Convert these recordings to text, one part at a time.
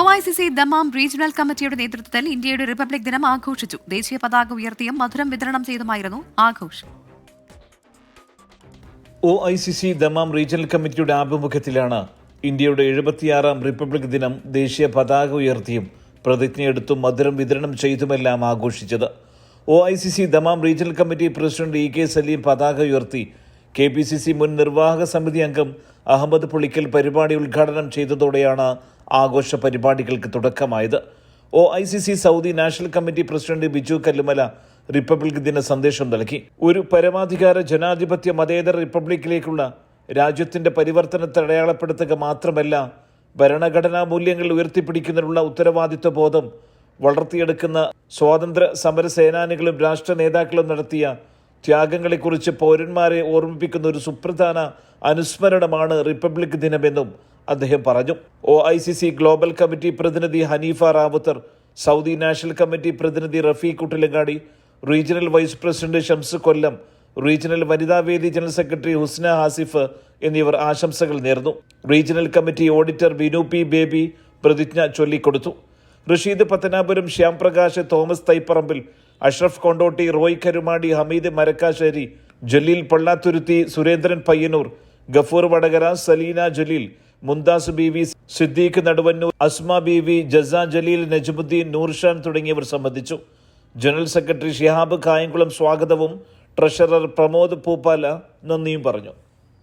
O I C C Dammam regional കമ്മിറ്റിയുടെ നേതൃത്വത്തിൽ ഇന്ത്യയുടെ റിപ്പബ്ലിക് ദിനം ആഘോഷിച്ചു. ദേശീയ പതാക ഉയർത്തിയും മധുരം വിതരണം ചെയ്തുമായിരുന്നു ആഘോഷം. O I C C Dammam regional കമ്മിറ്റിയുടെ ആഭിമുഖ്യത്തിലാണ് ഇന്ത്യയുടെ എഴുപത്തിയാറാം റിപ്പബ്ലിക് ദിനം ദേശീയ പതാക ഉയർത്തിയും പ്രതിജ്ഞയെടുത്തും മധുരം വിതരണം ചെയ്തുമെല്ലാം ആഘോഷിച്ചത്. O I C C Dammam regional committee president E K Saleem പതാക ഉയർത്തി കെ പി സി സി മുൻ നിർവാഹക സമിതി അംഗം അഹമ്മദ് പുളിക്കൽ പരിപാടി ഉദ്ഘാടനം ചെയ്തതോടെയാണ് ആഘോഷ പരിപാടികൾക്ക് തുടക്കമായത്. O I C C Saudi national committee president Biju Kallumala republic ദിന സന്ദേശം നൽകി. ഒരു പരമാധികാര ജനാധിപത്യ മതേതര റിപ്പബ്ലിക്കിലേക്കുള്ള രാജ്യത്തിന്റെ പരിവർത്തനത്തെ അടയാളപ്പെടുത്തുക മാത്രമല്ല ഭരണഘടനാ മൂല്യങ്ങൾ ഉയർത്തിപ്പിടിക്കുന്നതിനുള്ള ഉത്തരവാദിത്വ ബോധം വളർത്തിയെടുക്കുന്ന സ്വാതന്ത്ര്യ സമര സേനാനികളും രാഷ്ട്ര നേതാക്കളും നടത്തിയ ത്യാഗങ്ങളെക്കുറിച്ച് പൗരന്മാരെ ഓർമ്മിപ്പിക്കുന്ന ഒരു സുപ്രധാന അനുസ്മരണമാണ് റിപ്പബ്ലിക് ദിനമെന്നും അദ്ദേഹം പറഞ്ഞു O I C C global committee പ്രതിനിധി Hanifa Rawther Saudi national committee പ്രതിനിധി Rafeeq Kuttilangadi regional vice president Shams Kollam regional വനിതാ വേദി ജനറൽ സെക്രട്ടറി ഹുസ്ന ഹാസിഫ് എന്നിവർ ആശംസകൾ നേർന്നു. Regional committee auditor Vinu P Baby പ്രതിജ്ഞ ചൊല്ലിക്കൊടുത്തു. Rasheed Pathanapuram Shyamprakash Thomas Thaiparambil Ashraf Kondotty Roy Karumadi Hameed Marakkassery Jaleel Pallathuruthy Surendran Payyanur Gafoor Vadakara Salina Jaleel Mumtaz B V Siddique Naduvannur Asma B V ജസ Jaleel Najmuddin Noorshan തുടങ്ങിയവർ സംബന്ധിച്ചു. General secretary Shihab Kayamkulam സ്വാഗതവും treasurer Pramod Pooppala നന്ദിയും പറഞ്ഞു.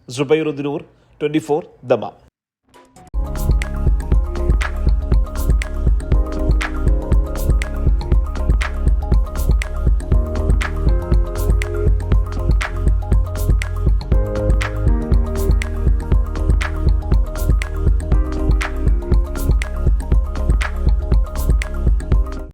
സുബൈറുദ്ദൂർ twenty four Dammam.